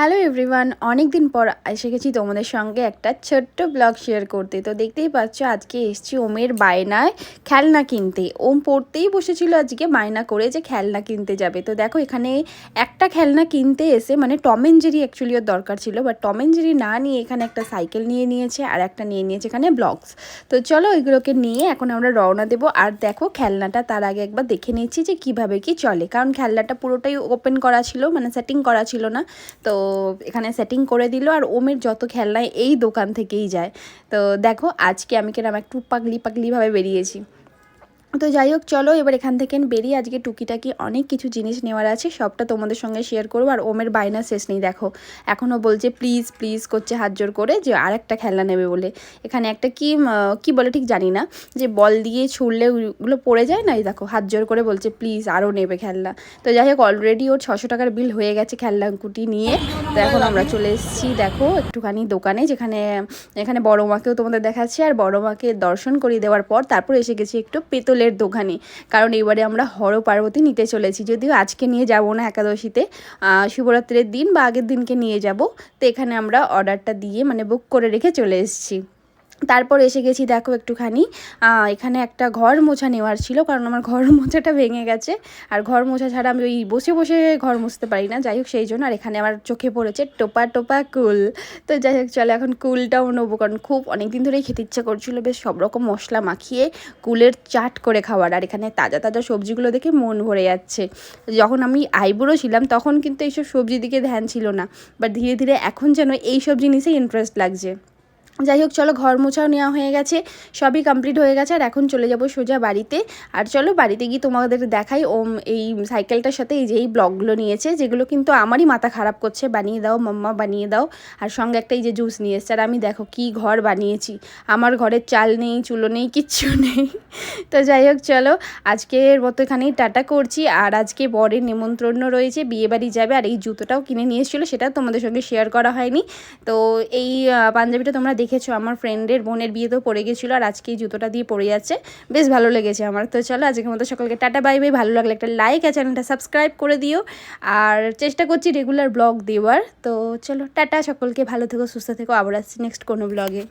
Hello everyone অনেক দিন পর এসে গেছি তোমাদের সঙ্গে একটা ছোট্ট ব্লগ শেয়ার করতে। তো দেখতেই পাচ্ছ, আজকে এসছি ওমের বায়নায় খেলনা কিনতে। ওম পড়তেই বসেছিল আজকে, বায়না করে যে খেলনা কিনতে যাবে। তো দেখো, এখানে একটা খেলনা কিনতে এসে মানে টম অ্যান্ড জেরি অ্যাকচুয়ালি ওর দরকার ছিল বাট টম অ্যান্ড জেরি না নিয়ে এখানে একটা সাইকেল নিয়ে নিয়েছে, আর একটা নিয়ে নিয়েছে এখানে ব্লগস তো চলো ওইগুলোকে নিয়ে এখন আমরা রওনা দেবো, আর দেখো খেলনাটা তার আগে একবার দেখে নিচ্ছি যে কীভাবে কি চলে। কারণ খেলনাটা পুরোটাই ওপেন করা ছিল মানে সেটিং করা ছিল না। তো এখানে সেটিং করে দিল আর ওমের যত খেলনায় এই দোকান থেকেই যায়। তো দেখো, আজকে আমি কিরম একটু পাগলি পাগলিভাবে বেরিয়েছি। তো যাই হোক, চলো এবার এখান থেকে বেরিয়ে আজকে টুকিটাকি অনেক কিছু জিনিস নেওয়ার আছে। সবটা তোমাদের সঙ্গে শেয়ার করব। আর ওমের বায়না শেষ নেই, দেখো। এখনও বলছে প্লিজ প্লিজ করছে হাত জোর করে যে আর একটা খেলনা নেবে বলে। এখানে একটা কি কি বলে ঠিক জানি না, যে বল দিয়ে ছুড়লে ওগুলো পড়ে যায় না? এই দেখো, হাত জোর করে বলছে প্লিজ আরও নেবে খেলনা। তো যাই হোক অলরেডি ওর ছশো টাকার বিল হয়ে গেছে খেলনা কুটি নিয়ে। তো এখন আমরা চলে এসেছি, দেখো, একটুখানি দোকানে, যেখানে, এখানে বড় মাকেও তোমাদের দেখাচ্ছি। আর বড় মাকে দর্শন করিয়ে দেওয়ার পর তারপর এসে গেছি একটু পেতল ফুলের দোকানে। কারণ এবারে আমরা হর পার্বতী নিতে চলেছি। যদিও আজকে নিয়ে যাব না একাদশীতে শিবরাত্রির দিন বা আগের দিনকে নিয়ে যাব। তো এখানে আমরা অর্ডারটা দিয়ে মানে বুক করে রেখে চলে এসেছি। তারপর এসে গেছি, দেখো একটুখানি। এখানে একটা ঘর মোছা নেওয়ার ছিল, কারণ আমার ঘর মোছাটা ভেঙে গেছে। আর ঘর মোছা ছাড়া আমি ওই বসে বসে ঘর মুছতে পারি না। যাই হোক, সেই জন্য আর এখানে আমার চোখে পড়েছে টোপা টোপা কুল। তো যাই হোক, চলো এখন কুলটাও নেব, কারণ খুব অনেক দিন ধরেই খেতে ইচ্ছা করছিল। বেশ সব রকম মশলা মাখিয়ে কুলের চাট করে খাওয়ার। আর এখানে তাজা তাজা সবজিগুলো দেখে মন ভরে যাচ্ছে। যখন আমি আইবুড়ো ছিলাম, তখন কিন্তু এইসব সবজির দিকে ধ্যান ছিল না। বাট ধীরে ধীরে এখন যেন এইসব জিনিসে ইন্টারেস্ট লাগছে। যাই হোক, চলো ঘর মোছাও নেওয়া হয়ে গেছে, সবই কমপ্লিট হয়ে গেছে, আর এখন চলে যাব সোজা বাড়িতে। আর চলো বাড়িতে গিয়ে তোমাদের দেখাই, ওম, এই সাইকেলটার সাথে এই যে এই ব্লগগুলো নিয়েছে, যেগুলো কিন্তু আমারই মাথা খারাপ করছে, বানিয়ে দাও, মাম্মা বানিয়ে দাও, আর সঙ্গে একটা এই যে জুস নিয়ে এসছে, আর আমি দেখো কি ঘর বানিয়েছি, আমার ঘরের চাল নেই, চুলো নেই, কিচ্ছু নেই। তো যাই হোক, চলো আজকের মতো এখানেই টাটা করছি, আর আজকে বরের নিমন্ত্রণ রয়েছে বিয়েবাড়ি যাবে, আর এই জুতোটাও কিনে নিয়ে এসেছিল, সেটা তোমাদের সঙ্গে শেয়ার করা হয়নি। তো এই পাঞ্জাবিটা তোমরা দেখেছ, আমার ফ্রেন্ডের বোনের বিয়েতেও পড়ে গেছিল আর আজকে এই জুতোটা দিয়ে পড়ে যাচ্ছে বেশ ভালো লেগেছে আমার। তো চলো, আজকের মতো সকলকে টাটা বাই বাই ভালো লাগলে একটা লাইক আর চ্যানেলটা সাবস্ক্রাইব করে দিও। আর চেষ্টা করছি রেগুলার ব্লগ দেওয়ার। তো চলো, টাটা সকলকে। ভালো থেকো, সুস্থ থেকো। আবার আসছি নেক্সট কোনো ব্লগে